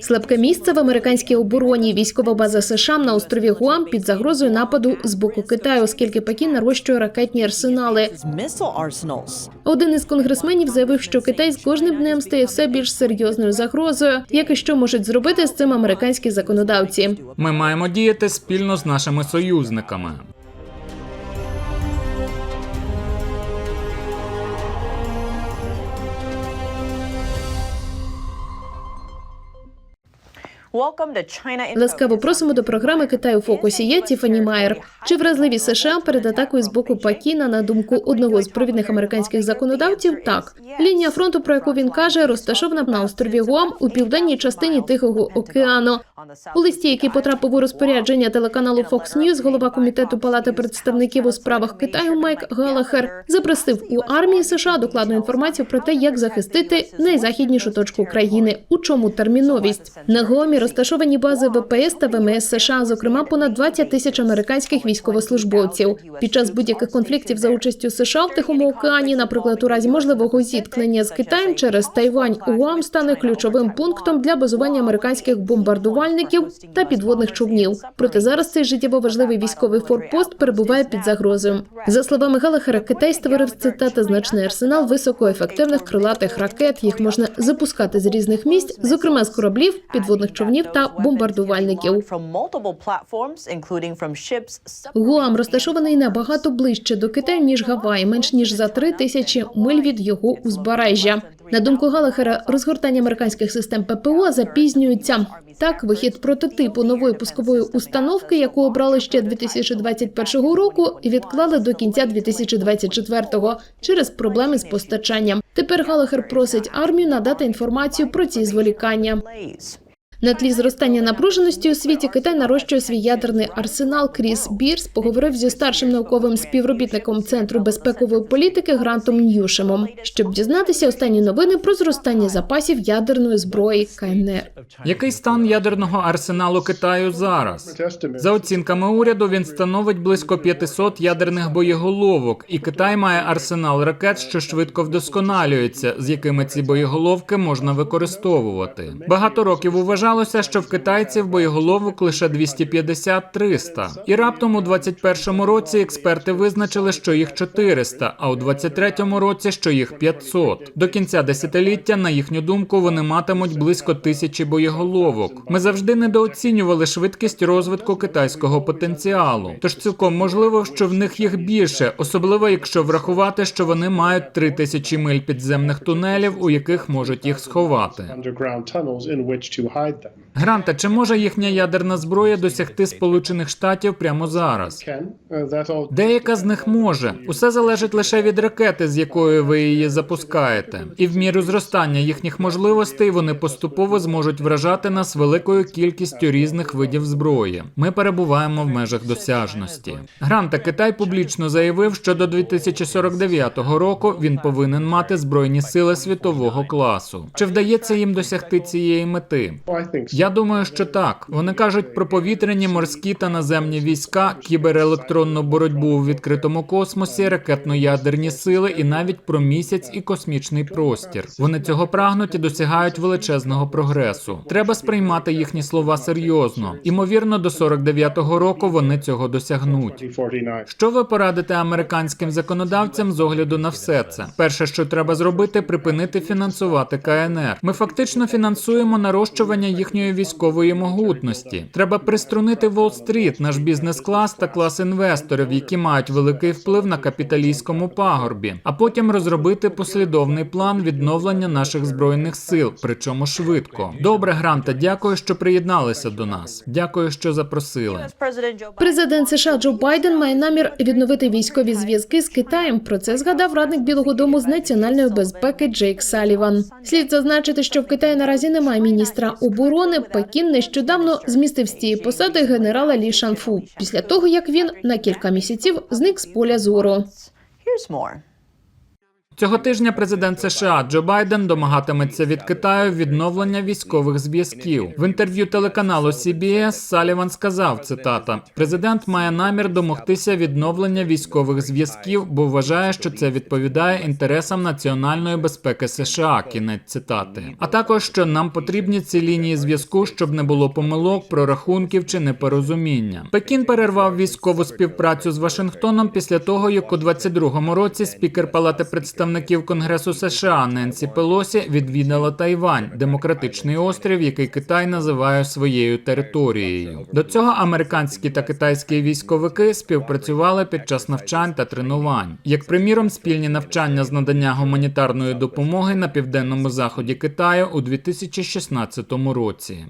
Слабке місце в американській обороні. Військова база США на острові Гуам під загрозою нападу з боку Китаю, оскільки Пекін нарощує ракетні арсенали. Один із конгресменів заявив, що Китай з кожним днем стає все більш серйозною загрозою, як і що можуть зробити з цим американські законодавці. Ми маємо діяти спільно з нашими союзниками. Ласкаво просимо до програми Китай у фокусі. Я Тіфані Майер. Чи вразливі США перед атакою з боку Пекіна, на думку одного з провідних американських законодавців? Так, лінія фронту, про яку він каже, розташована на острові Гуам у південній частині Тихого океану. У листі, який потрапив у розпорядження телеканалу Fox News, голова комітету Палати представників у справах Китаю Майк Галахер запросив у армії США докладну інформацію про те, як захистити найзахіднішу точку країни. У чому терміновість на Гуамі розташовані бази ВПС та ВМС США, зокрема понад 20 тисяч американських військовослужбовців. Під час будь-яких конфліктів за участю США в Тихому океані, наприклад, у разі можливого зіткнення з Китаєм через Тайвань, Гуам стане ключовим пунктом для базування американських бомбардувальників та підводних човнів. Проте зараз цей життєво важливий військовий форпост перебуває під загрозою. За словами Галахера, Китай створив цитата значний арсенал високоефективних крилатих ракет. Їх можна запускати з різних місць, зокрема з кораблів, підводних човнів та бомбардувальників. Гуам розташований набагато ближче до Китаю ніж Гаваї, менш ніж за три тисячі миль від його узбережжя. На думку Галахера, розгортання американських систем ППО запізнюється. Так, вихід прототипу нової пускової установки, яку обрали ще 2021 року, відклали до кінця 2024 через проблеми з постачанням. Тепер Галахер просить армію надати інформацію про ці зволікання. На тлі зростання напруженості у світі Китай нарощує свій ядерний арсенал. Кріс Бірс поговорив зі старшим науковим співробітником центру безпекової політики Грантом Ньюшемом, щоб дізнатися останні новини про зростання запасів ядерної зброї КНР. Який стан ядерного арсеналу Китаю зараз? За оцінками уряду, він становить близько 500 ядерних боєголовок, і Китай має арсенал ракет, що швидко вдосконалюється, з якими ці боєголовки можна використовувати. Багато років вважалося, що в китайців боєголовок лише 250-300. І раптом у 21-му році експерти визначили, що їх 400, а у 23-му році, що їх 500. До кінця десятиліття, на їхню думку, вони матимуть близько тисячі боєголовок. Ми завжди недооцінювали швидкість розвитку китайського потенціалу. Тож цілком можливо, що в них їх більше, особливо якщо врахувати, що вони мають три тисячі миль підземних тунелів, у яких можуть їх сховати. Them. Гранта, чи може їхня ядерна зброя досягти Сполучених Штатів прямо зараз? All Деяка з них може. Усе залежить лише від ракети, з якої ви її запускаєте. І в міру зростання їхніх можливостей вони поступово зможуть вражати нас великою кількістю різних видів зброї. Ми перебуваємо в межах досяжності. Гранта Китай публічно заявив, що до 2049 року він повинен мати збройні сили світового класу. Чи вдається їм досягти цієї мети? Я думаю, що так. Вони кажуть про повітряні, морські та наземні війська, кіберелектронну боротьбу у відкритому космосі, ракетно-ядерні сили і навіть про місяць і космічний простір. Вони цього прагнуть і досягають величезного прогресу. Треба сприймати їхні слова серйозно. Імовірно, до 49-го року вони цього досягнуть. 2049. Що ви порадите американським законодавцям з огляду на все це? Перше, що треба зробити, припинити фінансувати КНР. Ми фактично фінансуємо нарощування їхньої військової могутності. Треба приструнити Уолл-стріт, наш бізнес-клас та клас інвесторів, які мають великий вплив на капіталійському пагорбі, а потім розробити послідовний план відновлення наших збройних сил, причому швидко. Добре, Гранта, дякую, що приєдналися до нас. Дякую, що запросили. Президент США Джо Байден має намір відновити військові зв'язки з Китаєм. Про це згадав радник Білого Дому з національної безпеки Джейк Саліван. Слід зазначити, що в Китаї наразі немає міністра оборони. Пекін нещодавно змістив з цієї посади генерала Лі Шанфу після того, як він на кілька місяців зник з поля зору. Цього тижня президент США Джо Байден домагатиметься від Китаю відновлення військових зв'язків. В інтерв'ю телеканалу CBS Саліван сказав цитата: Президент має намір домогтися відновлення військових зв'язків, бо вважає, що це відповідає інтересам національної безпеки США. Кінець цитати. А також що нам потрібні ці лінії зв'язку, щоб не було помилок, прорахунків чи непорозуміння. Пекін перервав військову співпрацю з Вашингтоном після того, як у 22-му році спікер Палати представників Конгресу США Ненсі Пелосі відвідала Тайвань, демократичний острів, який Китай називає своєю територією. До цього американські та китайські військовики співпрацювали під час навчань та тренувань, як приміром, спільні навчання з надання гуманітарної допомоги на південному заході Китаю у 2016 році.